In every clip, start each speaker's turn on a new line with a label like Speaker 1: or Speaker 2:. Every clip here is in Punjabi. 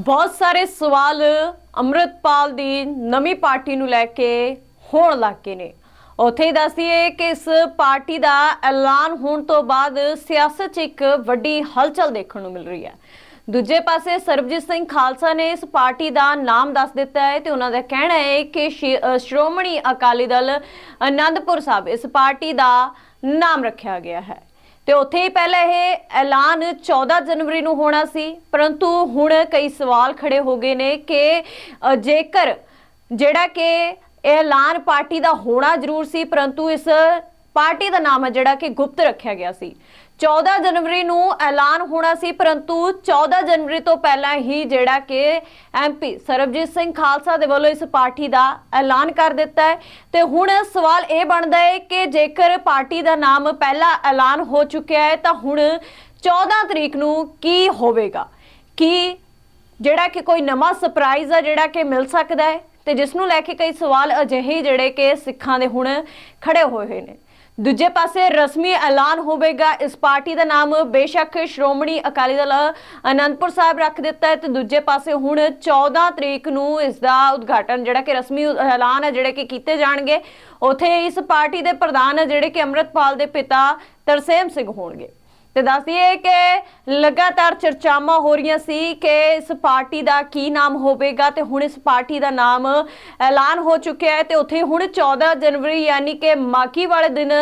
Speaker 1: ਬਹੁਤ ਸਾਰੇ ਸਵਾਲ ਅੰਮ੍ਰਿਤਪਾਲ ਦੀ ਨਵੀਂ ਪਾਰਟੀ ਨੂੰ ਲੈ ਕੇ ਹੋਣ ਲੱਗ ਗਏ ਨੇ। ਉੱਥੇ ਹੀ ਦੱਸਦੀਏ ਕਿ ਇਸ ਪਾਰਟੀ ਦਾ ਐਲਾਨ ਹੋਣ ਤੋਂ ਬਾਅਦ ਸਿਆਸਤ 'ਚ ਇੱਕ ਵੱਡੀ ਹਲਚਲ ਦੇਖਣ ਨੂੰ ਮਿਲ ਰਹੀ ਹੈ। ਦੂਜੇ ਪਾਸੇ ਸਰਬਜੀਤ ਸਿੰਘ ਖਾਲਸਾ ਨੇ ਇਸ ਪਾਰਟੀ ਦਾ ਨਾਮ ਦੱਸ ਦਿੱਤਾ ਹੈ ਤੇ ਉਹਨਾਂ ਦਾ ਕਹਿਣਾ ਹੈ ਕਿ ਸ਼੍ਰੀ- ਸ਼੍ਰੋਮਣੀ ਅਕਾਲੀ ਦਲ ਅਨੰਦਪੁਰ ਸਾਹਿਬ ਇਸ ਪਾਰਟੀ ਦਾ ਨਾਮ ਰੱਖਿਆ ਗਿਆ ਹੈ। ਤੇ ਉੱਥੇ ਹੀ ਪਹਿਲਾਂ ਇਹ ਐਲਾਨ 14 ਜਨਵਰੀ ਨੂੰ ਹੋਣਾ ਸੀ, ਪਰੰਤੂ ਹੁਣ ਕਈ ਸਵਾਲ ਖੜੇ ਹੋ ਗਏ ਨੇ ਕਿ ਜੇਕਰ ਜਿਹੜਾ ਕਿ ਇਹ ਐਲਾਨ ਪਾਰਟੀ ਦਾ ਹੋਣਾ ਜ਼ਰੂਰ ਸੀ, ਪਰੰਤੂ ਇਸ ਪਾਰਟੀ ਦਾ ਨਾਮ ਹੈ ਜਿਹੜਾ ਕਿ ਗੁਪਤ ਰੱਖਿਆ ਗਿਆ ਸੀ। 14 ਜਨਵਰੀ ਨੂੰ ਐਲਾਨ ਹੋਣਾ ਸੀ, ਪਰੰਤੂ 14 ਜਨਵਰੀ ਤੋਂ ਪਹਿਲਾਂ ਹੀ ਜਿਹੜਾ ਕਿ ਐਮਪੀ ਸਰਬਜੀਤ ਸਿੰਘ ਖਾਲਸਾ ਦੇ ਵੱਲੋਂ ਇਸ ਪਾਰਟੀ ਦਾ ਐਲਾਨ ਕਰ ਦਿੱਤਾ ਹੈ। ਤੇ ਹੁਣ ਸਵਾਲ ਇਹ ਬਣਦਾ ਹੈ ਕਿ ਜੇਕਰ ਪਾਰਟੀ ਦਾ ਨਾਮ ਪਹਿਲਾਂ ਐਲਾਨ ਹੋ ਚੁੱਕਿਆ ਹੈ, ਤਾਂ ਹੁਣ 14 ਤਰੀਕ ਨੂੰ ਕੀ ਹੋਵੇਗਾ? ਕੀ ਜਿਹੜਾ ਕਿ ਕੋਈ ਨਵਾਂ ਸਰਪ੍ਰਾਈਜ਼ ਆ ਜਿਹੜਾ ਕਿ ਮਿਲ ਸਕਦਾ ਹੈ? ਤੇ ਜਿਸ ਨੂੰ ਲੈ ਕੇ ਕਈ ਸਵਾਲ ਅਜਿਹੇ ਜਿਹੜੇ ਕਿ ਸਿੱਖਾਂ ਦੇ ਹੁਣ ਖੜੇ ਹੋਏ ਹੋਏ ਨੇ। ਦੂਜੇ ਪਾਸੇ ਰਸਮੀ ਐਲਾਨ ਹੋਵੇਗਾ। ਇਸ ਪਾਰਟੀ ਦਾ ਨਾਮ ਬੇਸ਼ੱਕ ਸ਼੍ਰੋਮਣੀ ਅਕਾਲੀ ਦਲ ਅਨੰਦਪੁਰ ਸਾਹਿਬ ਰੱਖ ਦਿੱਤਾ ਹੈ ਤੇ ਦੂਜੇ ਪਾਸੇ ਹੁਣ 14 ਤਰੀਕ ਨੂੰ ਇਸ ਦਾ ਉਦਘਾਟਨ ਜਿਹੜਾ ਕਿ ਰਸਮੀ ਐਲਾਨ ਹੈ, ਜਿਹੜੇ ਕਿ ਕੀਤੇ ਜਾਣਗੇ। ਉਥੇ ਇਸ ਪਾਰਟੀ ਦੇ ਪ੍ਰਧਾਨ ਹੈ ਜਿਹੜੇ ਕਿ ਅੰਮ੍ਰਿਤਪਾਲ ਦੇ ਪਿਤਾ ਤਰਸੇਮ ਸਿੰਘ ਹੋਣਗੇ। ਤੇ ਦੱਸ ਦਈਏ ਕਿ ਲਗਾਤਾਰ ਚਰਚਾਵਾਂ ਹੋ ਰਹੀਆਂ ਸੀ ਕਿ ਇਸ ਪਾਰਟੀ ਦਾ ਕੀ ਨਾਮ ਹੋਵੇਗਾ ਤੇ ਹੁਣ ਇਸ ਪਾਰਟੀ ਦਾ ਨਾਮ ਐਲਾਨ ਹੋ ਚੁੱਕਿਆ ਹੈ ਤੇ ਉੱਥੇ ਹੁਣ 14 ਜਨਵਰੀ ਯਾਨੀ ਕਿ ਮਾਗੀ ਵਾਲੇ ਦਿਨ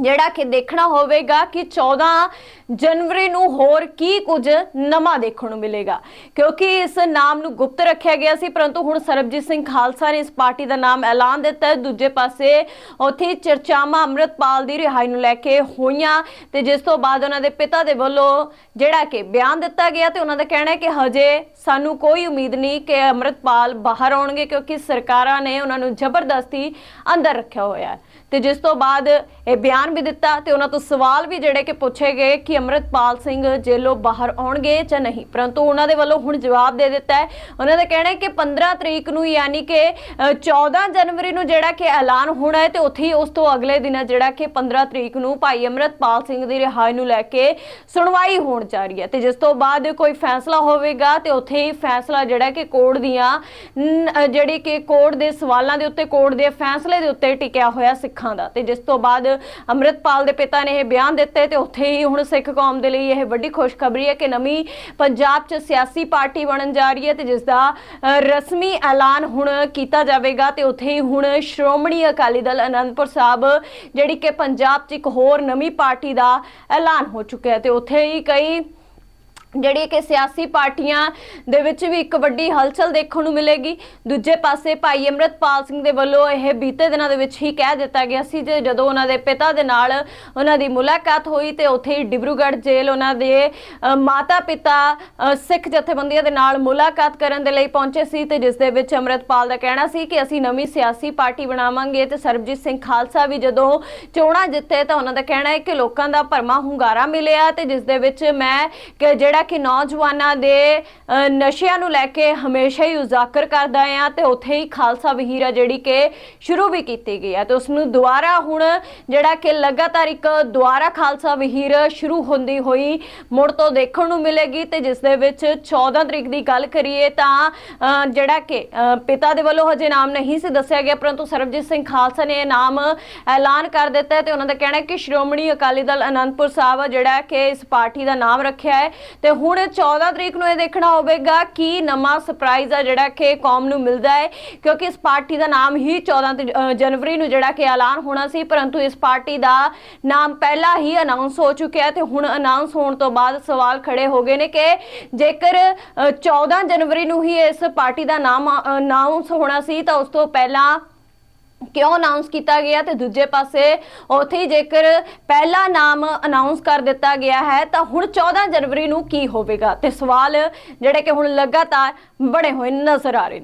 Speaker 1: ਜਿਹੜਾ ਕਿ ਦੇਖਣਾ ਹੋਵੇਗਾ ਕਿ 14 ਜਨਵਰੀ ਨੂੰ ਹੋਰ ਕੀ ਕੁਝ ਨਵਾਂ ਦੇਖਣ ਨੂੰ ਮਿਲੇਗਾ। ਕਿਉਂਕਿ ਇਸ ਨਾਮ ਨੂੰ ਗੁਪਤ ਰੱਖਿਆ ਗਿਆ ਸੀ, ਪਰੰਤੂ ਹੁਣ ਸਰਬਜੀਤ ਸਿੰਘ ਖਾਲਸਾ ਨੇ ਇਸ ਪਾਰਟੀ ਦਾ ਨਾਮ ਐਲਾਨ ਦਿੱਤਾ ਹੈ। ਦੂਜੇ ਪਾਸੇ ਉੱਥੇ ਚਰਚਾਵਾਂ ਅੰਮ੍ਰਿਤਪਾਲ ਦੀ ਰਿਹਾਈ ਨੂੰ ਲੈ ਕੇ ਹੋਈਆਂ ਤੇ ਜਿਸ ਤੋਂ ਬਾਅਦ ਉਹਨਾਂ ਦੇ ਪਿਤਾ ਦੇ ਵੱਲੋਂ ਜਿਹੜਾ ਕਿ ਬਿਆਨ ਦਿੱਤਾ ਗਿਆ ਤੇ ਉਹਨਾਂ ਦਾ ਕਹਿਣਾ ਹੈ ਕਿ ਹਜੇ ਸਾਨੂੰ ਕੋਈ ਉਮੀਦ ਨਹੀਂ ਕਿ ਅੰਮ੍ਰਿਤਪਾਲ ਬਾਹਰ ਆਉਣਗੇ, ਕਿਉਂਕਿ ਸਰਕਾਰਾਂ ਨੇ ਉਹਨਾਂ ਨੂੰ ਜ਼ਬਰਦਸਤੀ ਅੰਦਰ ਰੱਖਿਆ ਹੋਇਆ ਹੈ। ਤੇ ਜਿਸ ਤੋਂ ਬਾਅਦ ਇਹ ਬਿਆਨ ਵੀ ਦਿੱਤਾ ਤੇ ਉਹਨਾਂ ਤੋਂ ਸਵਾਲ ਵੀ ਜਿਹੜੇ ਕਿ ਪੁੱਛੇ ਗਏ ਕਿ ਅੰਮ੍ਰਿਤਪਾਲ ਸਿੰਘ ਜੇਲੋਂ ਬਾਹਰ ਆਉਣਗੇ ਜਾਂ ਨਹੀਂ। ਪਰੰਤੂ ਉਹਨਾਂ ਦੇ ਵੱਲੋਂ ਹੁਣ ਜਵਾਬ ਦੇ ਦਿੱਤਾ ਹੈ। ਉਹਨਾਂ ਦਾ ਕਹਿਣਾ ਹੈ ਕਿ 15 ਤਰੀਕ ਨੂੰ ਯਾਨੀ ਕਿ 14 ਜਨਵਰੀ ਨੂੰ ਜਿਹੜਾ ਕਿ ਐਲਾਨ ਹੋਣਾ ਹੈ ਤੇ ਉੱਥੇ ਹੀ ਉਸ ਤੋਂ ਅਗਲੇ ਦਿਨ ਜਿਹੜਾ ਕਿ 15 ਤਰੀਕ ਨੂੰ ਭਾਈ ਅੰਮ੍ਰਿਤਪਾਲ ਸਿੰਘ ਦੀ ਰਿਹਾਈ ਨੂੰ ਲੈ ਕੇ ਸੁਣਵਾਈ ਹੋਣ ਜਾ ਰਹੀ ਹੈ। ਤੇ ਜਿਸ ਤੋਂ ਬਾਅਦ ਕੋਈ ਫੈਸਲਾ ਹੋਵੇਗਾ ਤੇ ਉੱਥੇ ਹੀ ਫੈਸਲਾ ਜਿਹੜਾ ਕਿ ਕੋਰਟ ਦੀਆਂ ਜਿਹੜੀ ਕਿ ਕੋਰਟ ਦੇ ਸਵਾਲਾਂ ਦੇ ਉੱਤੇ, ਕੋਰਟ ਦੇ ਫੈਸਲੇ ਦੇ ਉੱਤੇ ਟਿਕਿਆ ਹੋਇਆ ਸਿੱਖਾਂ ਦਾ। ਤੇ ਜਿਸ ਤੋਂ ਬਾਅਦ ਅੰਮ੍ਰਿਤਪਾਲ ਦੇ ਪਿਤਾ ਨੇ ਇਹ ਬਿਆਨ ਦਿੱਤੇ ਤੇ ਉੱਥੇ ਹੀ ਹੁਣ ਸਿੱਖ ਕੌਮ ਦੇ ਲਈ ਇਹ ਵੱਡੀ ਖੁਸ਼ਖਬਰੀ ਹੈ ਕਿ ਨਵੀਂ ਪੰਜਾਬ 'ਚ ਸਿਆਸੀ ਪਾਰਟੀ ਬਣਨ ਜਾ ਰਹੀ ਹੈ ਤੇ ਜਿਸ ਦਾ ਰਸਮੀ ਐਲਾਨ ਹੁਣ ਕੀਤਾ ਜਾਵੇਗਾ ਤੇ ਉੱਥੇ ਹੀ ਹੁਣ ਸ਼੍ਰੋਮਣੀ ਅਕਾਲੀ ਦਲ ਅਨੰਦਪੁਰ ਸਾਹਿਬ, ਜਿਹੜੀ ਕਿ ਪੰਜਾਬ 'ਚ ਇੱਕ ਹੋਰ ਨਵੀਂ ਪਾਰਟੀ ਦਾ ਐਲਾਨ ਹੋ ਚੁੱਕਿਆ ਹੈ ਤੇ ਉੱਥੇ ਹੀ ਕਈ ਜਿਹੜੀ ਕਿ ਸਿਆਸੀ ਪਾਰਟੀਆਂ ਦੇ ਵਿੱਚ ਵੀ ਇੱਕ ਵੱਡੀ ਹਲਚਲ ਦੇਖਣ ਨੂੰ ਮਿਲੇਗੀ। ਦੂਜੇ ਪਾਸੇ ਭਾਈ ਅਮਰਤਪਾਲ ਸਿੰਘ ਦੇ ਵੱਲੋਂ ਇਹ ਬੀਤੇ ਦਿਨਾਂ ਦੇ ਵਿੱਚ ਹੀ ਕਹਿ ਦਿੱਤਾ ਗਿਆ ਸੀ ਜੇ ਜਦੋਂ ਉਹਨਾਂ ਦੇ ਪਿਤਾ ਦੇ ਨਾਲ ਉਹਨਾਂ ਦੀ ਮੁਲਾਕਾਤ ਹੋਈ ਤੇ ਉੱਥੇ ਹੀ ਡਿਬਰੂਗੜ੍ਹ ਜੇਲ੍ਹ ਉਹਨਾਂ ਦੇ ਮਾਤਾ ਪਿਤਾ ਸਿੱਖ ਜਥੇਬੰਦੀਆਂ ਦੇ ਨਾਲ ਮੁਲਾਕਾਤ ਕਰਨ ਦੇ ਲਈ ਪਹੁੰਚੇ ਸੀ ਤੇ ਜਿਸ ਦੇ ਵਿੱਚ ਅਮਰਤਪਾਲ ਦਾ ਕਹਿਣਾ ਸੀ ਕਿ ਅਸੀਂ ਨਵੀਂ ਸਿਆਸੀ ਪਾਰਟੀ ਬਣਾਵਾਂਗੇ ਤੇ ਸਰਬਜੀਤ ਸਿੰਘ ਖਾਲਸਾ ਵੀ ਜਦੋਂ ਚੋਣਾਂ ਜਿੱਤੇ ਤਾਂ ਉਹਨਾਂ ਦਾ ਕਹਿਣਾ ਹੈ ਕਿ ਲੋਕਾਂ ਦਾ ਭਰਮਾ ਹੁੰਗਾਰਾ ਮਿਲਿਆ ਤੇ ਜਿਸ ਦੇ ਵਿੱਚ ਮੈਂ ਜਿਹੜਾ ਜਿਹੜਾ ਕਿ ਨੌਜਵਾਨਾਂ ਦੇ ਨਸ਼ਿਆਂ ਨੂੰ ਲੈ ਕੇ ਹਮੇਸ਼ਾ ਹੀ ਉਜਾਗਰ ਕਰਦਾ ਆ ਤੇ ਉੱਥੇ ਹੀ ਖਾਲਸਾ ਵਹੀਰਾ ਜਿਹੜੀ ਕਿ ਸ਼ੁਰੂ ਵੀ ਕੀਤੀ ਗਈ ਹੈ ਤੇ ਉਸ ਨੂੰ ਦੁਬਾਰਾ ਹੁਣ ਜਿਹੜਾ ਕਿ ਲਗਾਤਾਰ ਇੱਕ ਦੁਬਾਰਾ ਖਾਲਸਾ ਵਹੀਰ ਸ਼ੁਰੂ ਹੁੰਦੀ ਹੋਈ ਮੁੜ ਤੋਂ ਦੇਖਣ ਨੂੰ ਮਿਲੇਗੀ ਤੇ ਜਿਸ ਦੇ ਵਿੱਚ 14 ਤਰੀਕ ਦੀ ਗੱਲ ਕਰੀਏ ਤਾਂ ਜਿਹੜਾ ਕਿ ਪਿਤਾ ਦੇ ਵੱਲੋਂ ਹਜੇ ਨਾਮ ਨਹੀਂ ਸੀ ਦੱਸਿਆ ਗਿਆ ਪਰੰਤੂ ਸਰਬਜੀਤ ਸਿੰਘ ਖਾਲਸਾ ਨੇ ਇਹ ਨਾਮ ਐਲਾਨ ਕਰ ਦਿੱਤਾ ਹੈ ਤੇ ਉਹਨਾਂ ਦਾ ਕਹਿਣਾ ਹੈ ਕਿ ਸ਼੍ਰੋਮਣੀ ਅਕਾਲੀ ਦਲ ਅਨੰਦਪੁਰ ਸਾਹਿਬ ਜਿਹੜਾ ਕਿ ਇਸ ਪਾਰਟੀ ਦਾ ਨਾਮ ਰੱਖਿਆ ਹੈ ਤੇ ਹੁਣ 14 ਤਰੀਕ ਨੂੰ ਇਹ ਦੇਖਣਾ ਹੋਵੇਗਾ ਕਿ ਨਵਾਂ ਸਰਪ੍ਰਾਈਜ਼ ਆ ਜਿਹੜਾ ਕਿ ਕੌਮ ਨੂੰ ਮਿਲਦਾ ਹੈ ਕਿਉਂਕਿ ਇਸ ਪਾਰਟੀ ਦਾ ਨਾਮ ਹੀ 14 ਜਨਵਰੀ ਨੂੰ ਜਿਹੜਾ ਕਿ ਐਲਾਨ ਹੋਣਾ ਸੀ ਪਰੰਤੂ ਇਸ ਪਾਰਟੀ ਦਾ ਨਾਮ ਪਹਿਲਾਂ ਹੀ ਅਨਾਉਂਸ ਹੋ ਚੁੱਕਿਆ ਹੈ ਤੇ ਹੁਣ ਅਨਾਉਂਸ ਹੋਣ ਤੋਂ ਬਾਅਦ ਸਵਾਲ ਖੜੇ ਹੋ ਗਏ ਨੇ ਕਿ ਜੇਕਰ ਅ, 14 ਜਨਵਰੀ ਨੂੰ ਹੀ ਇਸ ਪਾਰਟੀ ਦਾ ਨਾਮ ਅਨਾਉਂਸ ਹੋਣਾ ਸੀ ਤਾਂ ਉਸ ਤੋਂ ਪਹਿਲਾਂ ਕਿਉਂ ਅਨਾਉਂਸ ਕੀਤਾ ਗਿਆ ਤੇ ਦੂਜੇ ਪਾਸੇ ਉੱਥੇ ਹੀ ਜੇਕਰ ਪਹਿਲਾ ਨਾਮ ਅਨਾਉਂਸ ਕਰ ਦਿੱਤਾ ਗਿਆ ਹੈ, ਤਾਂ ਹੁਣ 14 ਜਨਵਰੀ ਨੂੰ ਕੀ ਹੋਵੇਗਾ? ਤੇ ਸਵਾਲ ਜਿਹੜੇ ਕਿ ਹੁਣ ਲਗਾਤਾਰ ਬੜੇ ਹੋਏ ਨਜ਼ਰ ਆ ਰਹੇ ਨੇ।